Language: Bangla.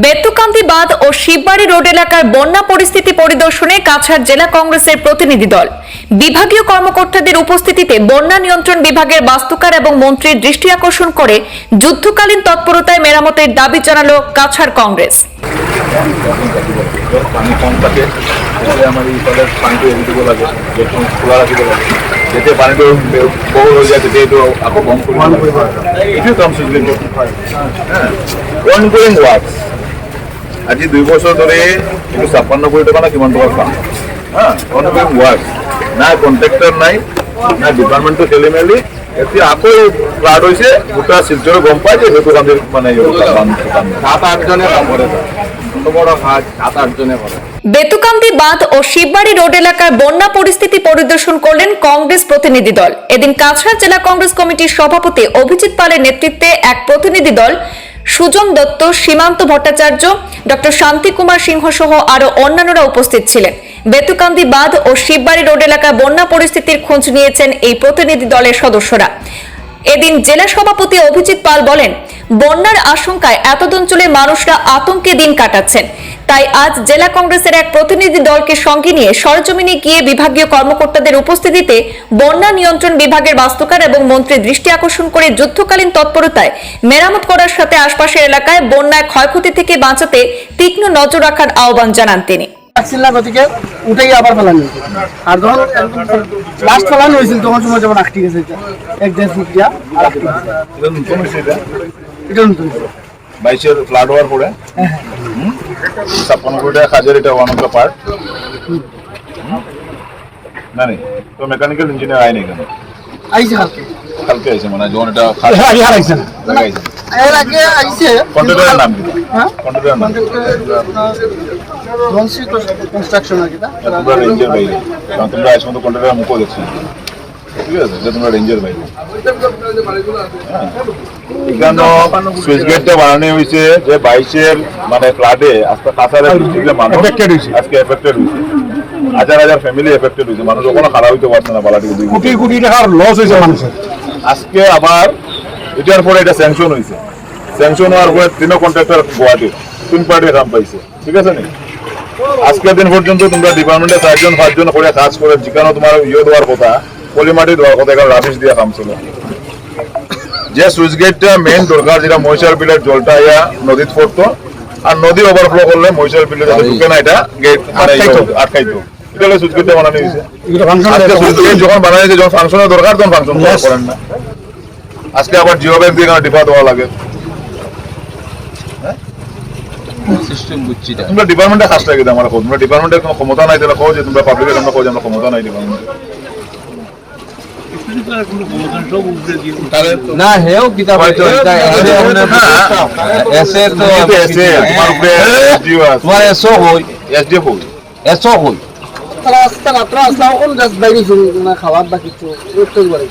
বেতুকান্দি বাঁধ ও শিববাড়ি রোড এলাকার বন্যা পরিস্থিতি পরিদর্শনে কাছাড় জেলা কংগ্রেসের প্রতিনিধি দল। বিভাগীয় কর্মকর্তাদের উপস্থিতিতে বন্যা নিয়ন্ত্রণ বিভাগের বাস্তুকার এবং মন্ত্রীর দৃষ্টি আকর্ষণ করে যুদ্ধকালীন তৎপরতায় মেরামতের দাবি জানালো কাছাড় কংগ্রেস। আজি দুই বছৰ ধৰি এইটো ছাপ্পান্ন কোটি টকা না কিমান টকাৰ কাম হা অনগোয়িং ৱাৰ্কছ নাই। কণ্ট্ৰেক্টৰ নাই নাই ডিপাৰ্টমেণ্টটো খেলি মেলি। এতিয়া আকৌ ফ্লাড হৈছে গোটা শিলচৰে গম পাই যে সেইটো কাম মানে সাত আঠজনে কাম অত বড় কাজ সাত আটজনে করে বেতুকান্দি বাঁধ ও শিববাড়ি রোড এলাকার বন্যা পরিস্থিতি পরিদর্শন করলেন কংগ্রেস প্রতিনিধি দল। এদিন কাছাড় জেলা কংগ্রেস কমিটির সভাপতি অভিজিৎ পালের নেতৃত্বে এক প্রতিনিধি দল সুজন দত্ত, সীমান্ত ভট্টাচার্য, ডক্টর শান্তি কুমার সিংহ সহ আরও অন্যান্যরা উপস্থিত ছিলেন। বেতুকান্দি বাঁধ ও শিববাড়ি রোড এলাকায় বন্যা পরিস্থিতির খোঁজ নিয়েছেন এই প্রতিনিধি দলের সদস্যরা। এদিন জেলা সভাপতি অভিজিৎ পাল বলেন, বন্যার আশঙ্কায় এতদ অঞ্চলের মানুষরা আতঙ্কে দিন কাটাচ্ছেন। তাই আজ জেলা কংগ্রেসের এক প্রতিনিধি দলকে সঙ্গে নিয়ে সরজমিনে গিয়ে বিভাগীয় কর্মকর্তাদের উপস্থিতিতে বন্যা নিয়ন্ত্রণ বিভাগের বাস্তুকার এবং মন্ত্রীর দৃষ্টি আকর্ষণ করে যুদ্ধকালীন তৎপরতায় মেরামত করার সাথে আশপাশের এলাকায় বন্যায় ক্ষয়ক্ষতি থেকে বাঁচাতে তীক্ষ্ণ নজর রাখার আহ্বান জানান তিনি। আসছিল গতিকে উঠেই আবার ফেলানি আর যখন লাস্ট ফেলানি হয়েছিল তখন সময় যেমন আটকে গেছে এক দেড় ফুট দিয়া আর এটা নতুন এটা? এটা নতুন বাইশের ফ্লাড হওয়ার পরে? ছাপ্পান্ন কোটি টাকা কাজের এটা ওয়ান অফ দ্য পার্ট না নেই তো মেকানিক্যাল ইঞ্জিনিয়ার আয় নেই এখানে। আইছে কালকে। কালকে আছে মানে যখন এটা আগে হারাইছে না। লাগাইছে এর আগে আইছে। কন্ট্রাক্টরের নাম কি? হ্যাঁ? কন্ট্রাক্টরের নাম কনস্ট্রাকশন আর কি তা? তোমরা কারণ তোমরা কন্ট্রাক্টরের মুখও দেখছ না। ঠিক আছে এটা তোমরা রেঞ্জের বাইরে হ্যাঁ। এখানে সুইচ গেটটা বানানো হয়েছে যে বাইশের মানে ফ্লাডে আজকে কাছাড়ে ডিস্ট্রিক্টের মানুষ আজকে এফেক্টেড হয়েছে। হাজার হাজার ফ্যামিলি এফেক্টেড হয়েছে। মানুষ ওখানে খারাপ হইতে পারছে না বালাটিকে কোটি কোটি টাকার লস হয়েছে মানুষের। আজকে আবার এটার পরে এটা স্যাংশন হয়েছে। স্যাংশন হওয়ার পরে তিনও কন্ট্রাক্টর গুয়াহাটি তিন পার্টির কাম পাইছে। ঠিক আছে নি? আজকের দিন পর্যন্ত তোমরা ডিপার্টমেন্টে চারজন পাঁচজন করে কাজ করে যেখানে তোমার ইয়ে দেওয়ার কথা পলিমাটি দেওয়ার কথা এখানে রাবিশ দিয়ে কাম ছিল। যে সুইচ গেটটা মেইন দরকার যেটা মহিষার বিলের জলটা ইয়া নদীত পড়তো আর নদী ওভারফ্লো করলে মহিষার বিলে যাতে ঢুকে না এটা গেট মানে আটকাইতো। এটা সুইচ গেটটা বানানো হয়েছে। আজকে সুইচ গেট যখন বানাইছে যখন ফাংশনের দরকার তখন ফাংশন করেন না। আজকে আবার জিও ব্যাংক দিয়ে ডিপা দেওয়া লাগে। তোমরা ডিপার্টমেন্টে কাজ লাগে আমার তোমরা ডিপার্টমেন্টের কোনো ক্ষমতা নাই তাহলে খোঁজ তোমরা পাবলিকের আমরা খোঁজ আমরা ক্ষমতা নাই ডিপার্টমেন্টে না হেও কিতাব এসে তো এসে তোমার এসো হই। এসডিএফ হই। এসো হই। তারা আসতে আসলাম কোন গাছ বাইরে না খাবার বা কিছু উঠতে পারে